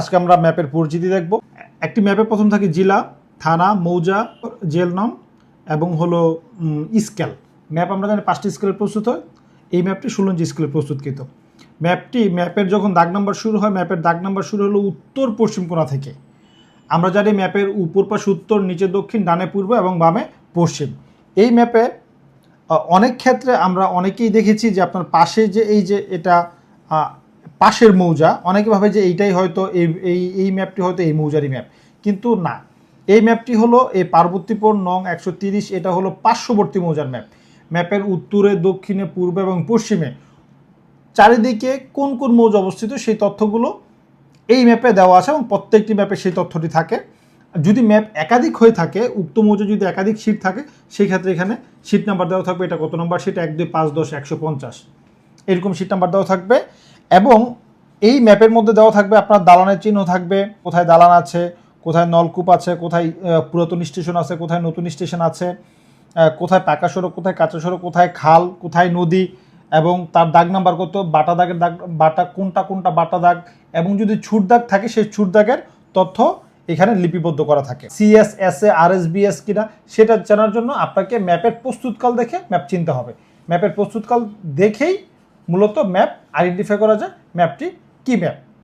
আজকে আমরা ম্যাপের পরিচিতি দেখব। একটি ম্যাপে প্রথম থাকে জেলা, থানা, মৌজা জেল নম এবং হলো স্কেল। ম্যাপ আমরা জানি পাঁচটি স্কেলে প্রস্তুত হয়। এই ম্যাপটি ষোলো ইঞ্চি স্কেলে প্রস্তুতকৃত। ম্যাপটি, ম্যাপের যখন দাগ নাম্বার শুরু হয়, ম্যাপের দাগ নাম্বার শুরু হলো উত্তর পশ্চিম কোণা থেকে। আমরা জানি ম্যাপের উপর পাশে উত্তর, নিচে দক্ষিণ, ডানে পূর্ব এবং বামে পশ্চিম। এই ম্যাপে অনেক ক্ষেত্রে আমরা অনেকেই দেখেছি যে আপনার পাশে যে এই যে এটা পাশের মৌজা, অনেকে ভাবে যে এইটাই হয়তো এই এই এই ম্যাপটি হয়তো এই মৌজারই ম্যাপ কিন্তু না। এই ম্যাপটি হলো এই পার্বতীপুর নং একশো এটা হলো পার্শ্ববর্তী মৌজার ম্যাপ ম্যাপের উত্তরে, দক্ষিণে, পূর্বে এবং পশ্চিমে চারিদিকে কোন কোন মৌজা অবস্থিত সেই তথ্যগুলো এই ম্যাপে দেওয়া আছে এবং প্রত্যেকটি ম্যাপে সেই তথ্যটি থাকে। যদি ম্যাপ একাধিক হয়ে থাকে, উক্ত মৌজা যদি একাধিক সিট থাকে, সেই ক্ষেত্রে এখানে সিট নাম্বার দেওয়া থাকবে, এটা কত নম্বর সিট এক, দুই, পাঁচ, দশ, একশো পঞ্চাশ। এরকম সিট নাম্বার দেওয়া থাকবে। এবং এই ম্যাপের মধ্যে দেওয়া থাকবে আপনার দালানের চিহ্ন থাকবে, কোথায় দালান আছে, কোথায় নলকূপ আছে, কোথায় পুরাতন স্টেশন আছে, কোথায় নতুন স্টেশন আছে কোথায় পাকা সড়ক, কোথায় কাঁচা সড়ক, কোথায় খাল, কোথায় নদী এবং তার দাগ নাম্বার কত, বাটা দাগের দাগ, বাটা কোনটা কোনটা বাটা দাগ এবং যদি ছুট দাগ থাকে সেই ছুট দাগের তথ্য এখানে লিপিবদ্ধ করা থাকে। CS S A R S BS কিনা সেটা জানার জন্য আপনাকে ম্যাপের প্রস্তুতকাল দেখে ম্যাপ চিনতে হবে। ম্যাপের প্রস্তুতকাল দেখেই মূলত ম্যাপ আইডেন্টিফাই করা যায়। ম্যাপটি কী ম্যাপ